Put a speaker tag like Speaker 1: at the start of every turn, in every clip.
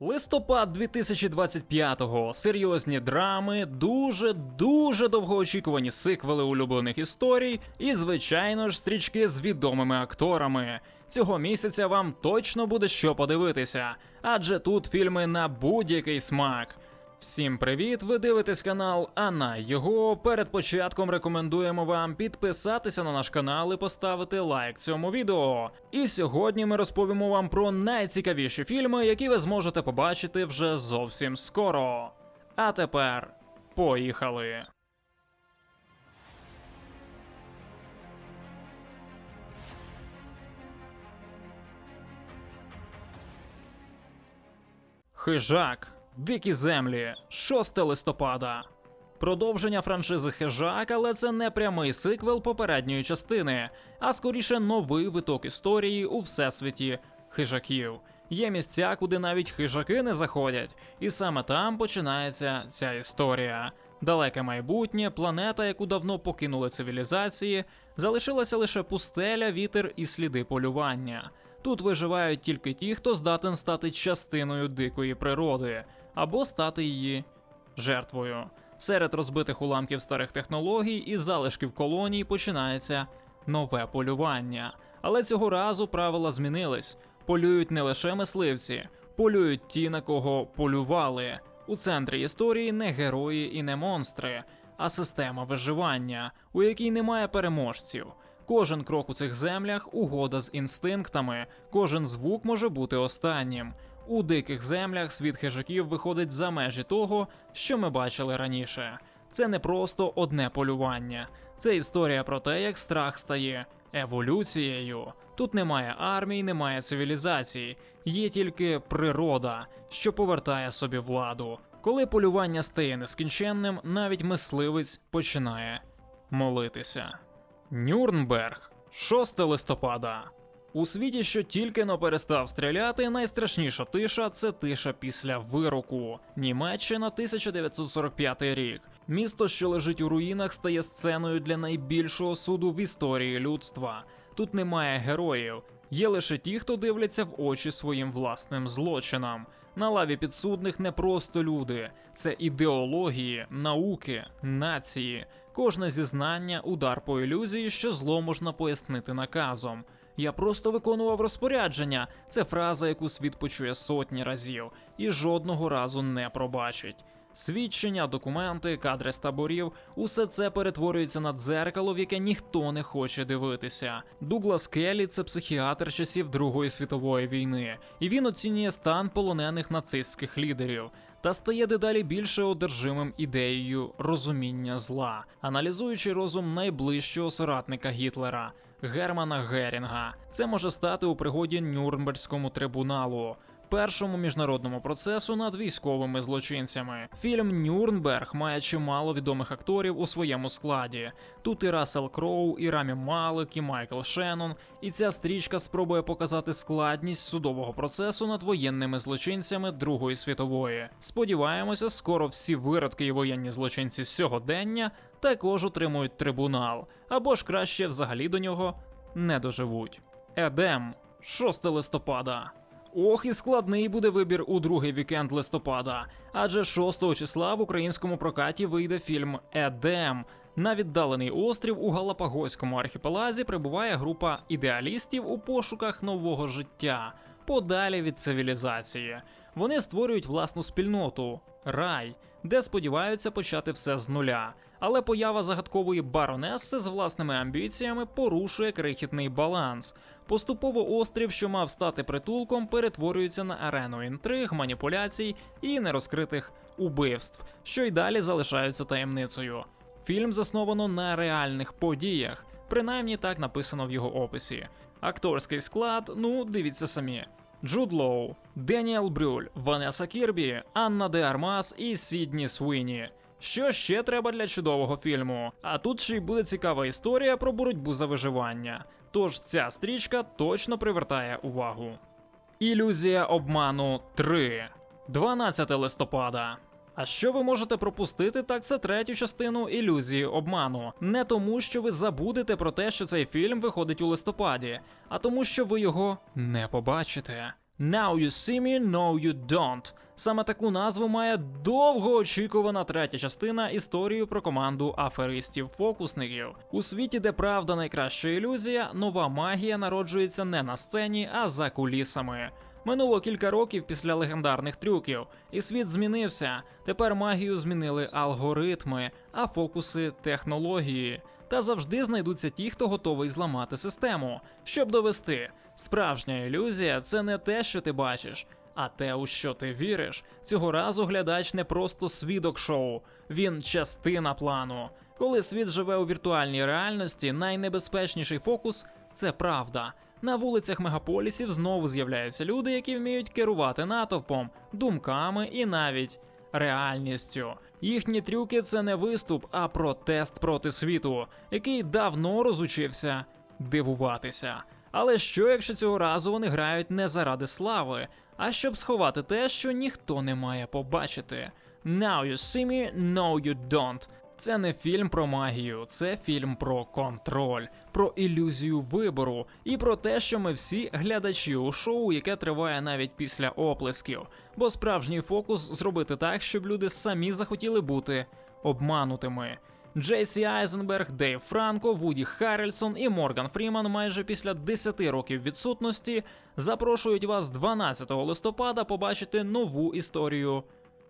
Speaker 1: Листопад 2025-го. Серйозні драми, дуже дуже довгоочікувані сиквели улюблених історій, і, звичайно ж, стрічки з відомими акторами. Цього місяця вам точно буде що подивитися, адже тут фільми на будь-який смак. Всім привіт! Ви дивитесь канал Ана. Його перед початком рекомендуємо вам підписатися на наш канал і поставити лайк цьому відео. І сьогодні ми розповімо вам про найцікавіші фільми, які ви зможете побачити вже зовсім скоро. А тепер поїхали! Хижак. Дикі землі. 6 листопада. Продовження франшизи Хижак, але це не прямий сиквел попередньої частини, а скоріше новий виток історії у всесвіті хижаків. Є місця, куди навіть хижаки не заходять, і саме там починається ця історія. Далеке майбутнє, планета, яку давно покинули цивілізації, залишилася лише пустеля, вітер і сліди полювання. Тут виживають тільки ті, хто здатен стати частиною дикої природи або стати її жертвою. Серед розбитих уламків старих технологій і залишків колоній починається нове полювання. Але цього разу правила змінились. Полюють не лише мисливці, полюють ті, на кого полювали. У центрі історії не герої і не монстри, а система виживання, у якій немає переможців. Кожен крок у цих землях угода з інстинктами, кожен звук може бути останнім. У диких землях світ хижаків виходить за межі того, що ми бачили раніше. Це не просто одне полювання, це історія про те, як страх стає еволюцією. Тут немає армій, немає цивілізацій, є тільки природа, що повертає собі владу. Коли полювання стає нескінченним, навіть мисливець починає молитися. Нюрнберг, 6 листопада. У світі, що тільки но перестав стріляти, найстрашніша тиша це тиша після вироку. Німеччина 1945 рік. Місто, що лежить у руїнах, стає сценою для найбільшого суду в історії людства. Тут немає героїв, є лише ті, хто дивляться в очі своїм власним злочинам. На лаві підсудних не просто люди, це ідеології, науки, нації. Кожне зізнання удар по ілюзії, що зло можна пояснити наказом. Я просто виконував розпорядження. Це фраза, яку світ почує сотні разів і жодного разу не пробачить. Свідчення, документи, кадри з таборів усе це перетворюється на дзеркало, в яке ніхто не хоче дивитися. Дуглас Келлі – це психіатр часів Другої світової війни, і він оцінює стан полонених нацистських лідерів та стає дедалі більше одержимим ідеєю розуміння зла, аналізуючи розум найближчого соратника Гітлера. Германа Герінга. Це може стати у пригоді Нюрнберзькому трибуналу, першому міжнародному процесу над військовими злочинцями. Фільм Нюрнберг має чимало відомих акторів у своєму складі. Тут і Рассел Кроу, і Рамі Малик, і Майкл Шеннон. І ця стрічка спробує показати складність судового процесу над воєнними злочинцями Другої світової. Сподіваємося, скоро всі виродки і воєнні злочинці сьогодення також отримують трибунал, або ж краще взагалі до нього не доживуть. Едем, 6 листопада. Ох, і складний буде вибір у другий вікенд листопада, адже 6 числа в українському прокаті вийде фільм Едем. На віддалений острів у Галапагоському архіпелазі прибуває група ідеалістів у пошуках нового життя, подалі від цивілізації. Вони створюють власну спільноту рай, де сподіваються почати все з нуля. Але поява загадкової баронеси з власними амбіціями порушує крихітний баланс. Поступово острів, що мав стати притулком, перетворюється на арену інтриг, маніпуляцій і нерозкритих убивств, що й далі залишаються таємницею. Фільм засновано на реальних подіях, принаймні так написано в його описі. Акторський склад, ну дивіться самі. Джуд Лоу, Деніел Брюль, Ванеса Кірбі, Анна Де Армас і Сідні Свині. Що ще треба для чудового фільму? А тут ще й буде цікава історія про боротьбу за виживання. Тож ця стрічка точно привертає увагу. Ілюзія обману 3. 12 листопада. А що ви можете пропустити, так це третю частину ілюзії обману. Не тому, що ви забудете про те, що цей фільм виходить у листопаді, а тому, що ви його не побачите. Now you see me, no you don't. Саме таку назву має довгоочікувана третя частина історії про команду аферистів-фокусників. У світі, де правда найкраща ілюзія, нова магія народжується не на сцені, а за кулісами. Минуло кілька років після легендарних трюків, і світ змінився. Тепер магію змінили алгоритми, а фокуси технології. Та завжди знайдуться ті, хто готовий зламати систему, щоб довести. Справжня ілюзія це не те, що ти бачиш, а те, у що ти віриш. Цього разу глядач не просто свідок шоу, він частина плану. Коли світ живе у віртуальній реальності, найнебезпечніший фокус це правда. На вулицях мегаполісів знову з'являються люди, які вміють керувати натовпом, думками і навіть реальністю. Їхні трюки це не виступ, а протест проти світу, який давно розучився дивуватися. Але що, якщо цього разу вони грають не заради слави, а щоб сховати те, що ніхто не має побачити? Now you see me, no you don't. Це не фільм про магію, це фільм про контроль, про ілюзію вибору і про те, що ми всі глядачі у шоу, яке триває навіть після оплесків. Бо справжній фокус зробити так, щоб люди самі захотіли бути обманутими. Джейсі Айзенберг, Дейв Франко, Вуді Харрельсон і Морган Фріман майже після 10 років відсутності запрошують вас 12 листопада побачити нову історію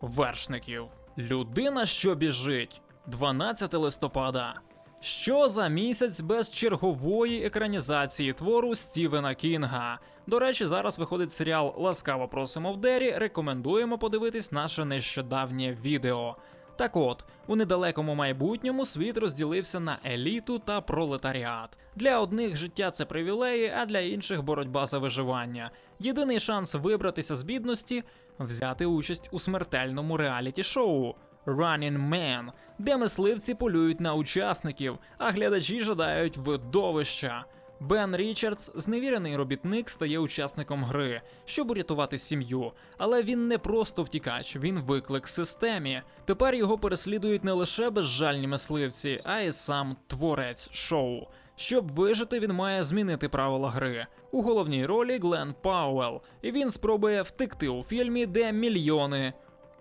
Speaker 1: вершників. Людина, що біжить. 12 листопада. Що за місяць без чергової екранізації твору Стівена Кінга? До речі, зараз виходить серіал Ласкаво просимо в Дері. Рекомендуємо подивитись наше нещодавнє відео. Так от, у недалекому майбутньому світ розділився на еліту та пролетаріат. Для одних життя це привілеї, а для інших боротьба за виживання. Єдиний шанс вибратися з бідності взяти участь у смертельному реаліті-шоу. Running Man, де мисливці полюють на учасників, а глядачі жадають видовища. Бен Річардс, зневірений робітник, стає учасником гри, щоб урятувати сім'ю. Але він не просто втікач, він виклик системі. Тепер його переслідують не лише безжальні мисливці, а й сам творець шоу. Щоб вижити, він має змінити правила гри. У головній ролі Глен Пауел, і він спробує втекти у фільмі, де мільйони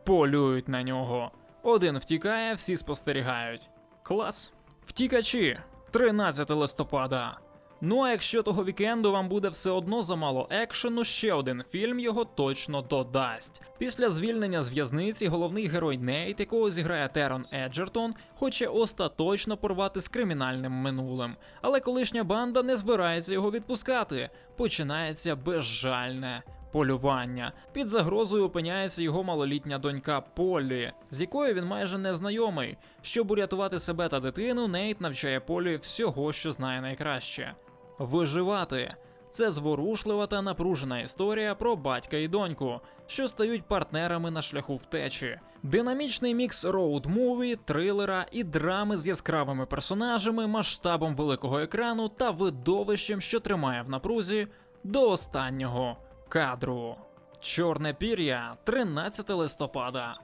Speaker 1: полюють на нього. Один втікає, всі спостерігають. Клас. Втікачі. 13 листопада. Ну а якщо того вікенду вам буде все одно замало екшену, ще один фільм його точно додасть. Після звільнення з в'язниці головний герой Нейт, якого зіграє Терон Еджертон, хоче остаточно порвати з кримінальним минулим. Але колишня банда не збирається його відпускати. Починається безжальне полювання. Під загрозою опиняється його малолітня донька Полі, з якою він майже не знайомий. Щоб урятувати себе та дитину, Нейт навчає Полі всього, що знає найкраще виживати. Це зворушлива та напружена історія про батька і доньку, що стають партнерами на шляху втечі. Динамічний мікс роуд-муві, трилера і драми з яскравими персонажами, масштабом великого екрану та видовищем, що тримає в напрузі до останнього кадру. Чорне пір'я 13 листопада.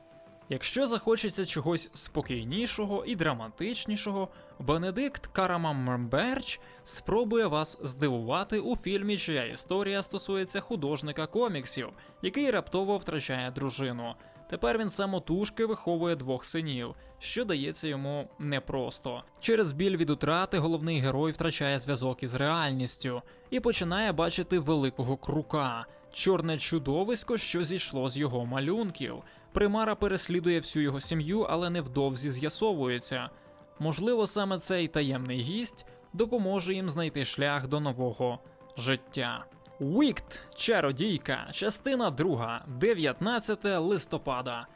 Speaker 1: Якщо захочеться чогось спокійнішого і драматичнішого, Бенедикт Карамамберч спробує вас здивувати у фільмі, чия історія стосується художника коміксів, який раптово втрачає дружину. Тепер він самотужки виховує двох синів, що дається йому непросто. Через біль від утрати головний герой втрачає зв'язок із реальністю і починає бачити великого крука, чорне чудовисько, що зійшло з його малюнків. Примара переслідує всю його сім'ю, але невдовзі з'ясовується. Можливо, саме цей таємний гість допоможе їм знайти шлях до нового життя. Вікт, чародійка, частина 2, 19 листопада.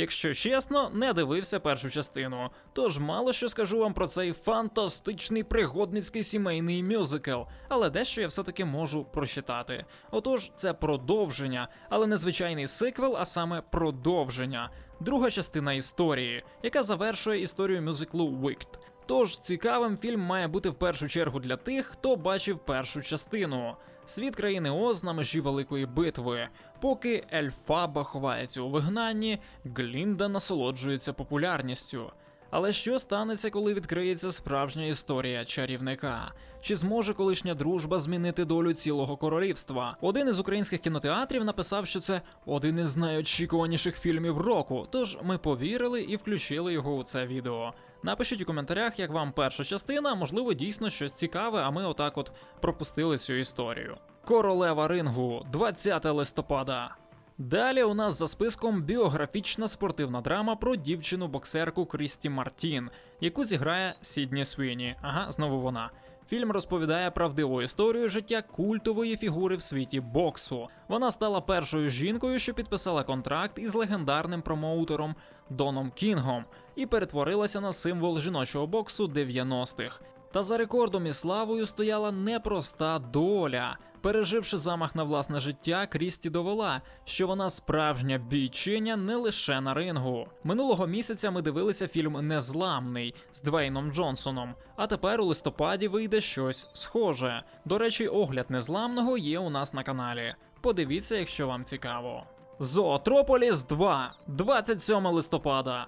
Speaker 1: Якщо чесно, не дивився першу частину, тож мало що скажу вам про цей фантастичний пригодницький сімейний мюзикл, але дещо я все-таки можу прочитати. Отож, це продовження, але не звичайний сиквел, а саме продовження, друга частина історії, яка завершує історію мюзиклу Вікт. Тож цікавим фільм має бути в першу чергу для тих, хто бачив першу частину. Світ країни Оз межі великої битви. Поки Ельфаба ховається у вигнанні, Глінда насолоджується популярністю. Але що станеться, коли відкриється справжня історія чарівника? Чи зможе колишня дружба змінити долю цілого королівства? Один із українських кінотеатрів написав, що це один із найочікуваніших фільмів року. Тож ми повірили і включили його у це відео. Напишіть у коментарях, як вам перша частина, можливо, дійсно щось цікаве, а ми отак от пропустили цю історію. Королева рингу, 20 листопада. Далі у нас за списком біографічна спортивна драма про дівчину-боксерку Крісті Мартін, яку зіграє Сідні Свіні. Ага, знову вона. Фільм розповідає правдиву історію життя культової фігури в світі боксу. Вона стала першою жінкою, що підписала контракт із легендарним промоутером Доном Кінгом і перетворилася на символ жіночого боксу 90-х. Та за рекордом і славою стояла непроста доля. Переживши замах на власне життя, Крісті довела, що вона справжня бійчиня не лише на рингу. Минулого місяця ми дивилися фільм Незламний з Двейном Джонсоном. А тепер у листопаді вийде щось схоже. До речі, огляд незламного є у нас на каналі. Подивіться, якщо вам цікаво. Зоотрополіс 2, 27 листопада.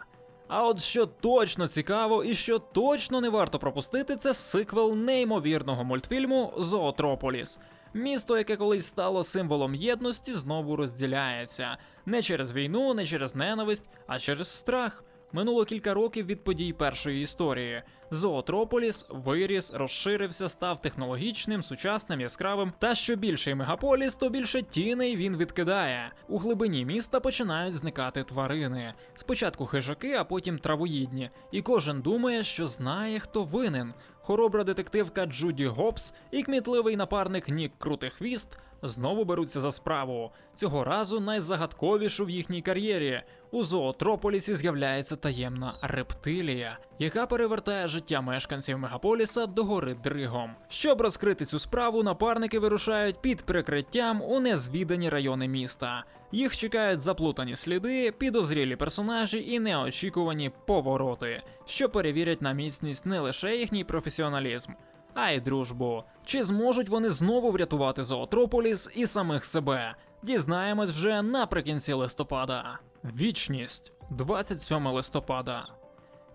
Speaker 1: А от що точно цікаво і що точно не варто пропустити, це сиквел неймовірного мультфільму Зоотрополіс. Місто, яке колись стало символом єдності, знову розділяється не через війну, не через ненависть, а через страх. Минуло кілька років від подій першої історії. Зоотрополіс виріс, розширився, став технологічним, сучасним, яскравим. Та що більший мегаполіс, то більше тіней він відкидає. У глибині міста починають зникати тварини. Спочатку хижаки, а потім травоїдні. І кожен думає, що знає, хто винен. Хоробра детективка Джуді Гобс і кмітливий напарник Нік Крутихвіст знову беруться за справу. Цього разу найзагадковішу в їхній кар'єрі. У зоотрополісі з'являється таємна рептилія, яка перевертає життя мешканців мегаполіса до гори Дригом. Щоб розкрити цю справу, напарники вирушають під прикриттям у незвідані райони міста. Їх чекають заплутані сліди, підозрілі персонажі і неочікувані повороти, що перевірять на міцність не лише їхній професіоналізм, а й дружбу. Чи зможуть вони знову врятувати Зоотрополіс і самих себе? Дізнаємось вже наприкінці листопада. Вічність 27 листопада.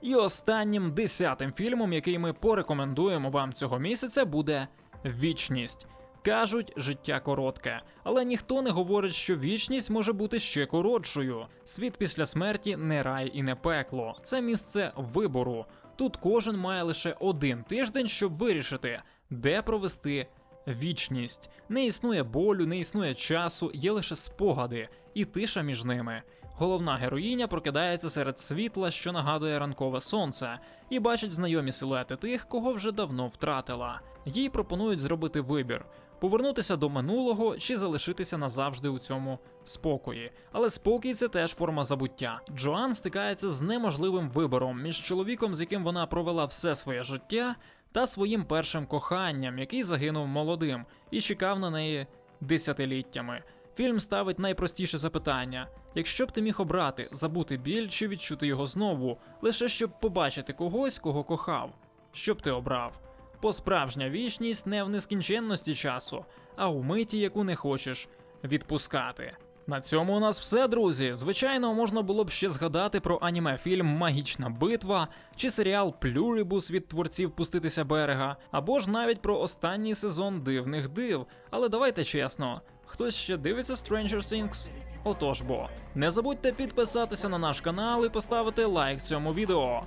Speaker 1: І останнім десятим фільмом, який ми порекомендуємо вам цього місяця, буде Вічність. Кажуть, життя коротке, але ніхто не говорить, що вічність може бути ще коротшою. Світ після смерті не рай і не пекло. Це місце вибору. Тут кожен має лише один тиждень, щоб вирішити, де провести вічність. Не існує болю, не існує часу, є лише спогади і тиша між ними. Головна героїня прокидається серед світла, що нагадує ранкове сонце, і бачить знайомі силуети тих, кого вже давно втратила. Їй пропонують зробити вибір. Повернутися до минулого чи залишитися назавжди у цьому спокої. Але спокій це теж форма забуття. Джоан стикається з неможливим вибором між чоловіком, з яким вона провела все своє життя, та своїм першим коханням, який загинув молодим і чекав на неї десятиліттями. Фільм ставить найпростіше запитання: якщо б ти міг обрати, забути біль чи відчути його знову, лише щоб побачити когось, кого кохав, що б ти обрав? Посправжня вічність не в нескінченності часу, а у миті, яку не хочеш відпускати. На цьому у нас все, друзі. Звичайно, можна було б ще згадати про аніме-фільм Магічна битва чи серіал Плюрібус від творців Пуститися берега, або ж навіть про останній сезон дивних див. Але давайте чесно, хтось ще дивиться Stranger Things? Отож бо, не забудьте підписатися на наш канал і поставити лайк цьому відео.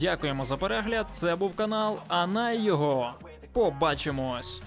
Speaker 1: Дякуємо за перегляд. Це був канал а на його. Побачимось!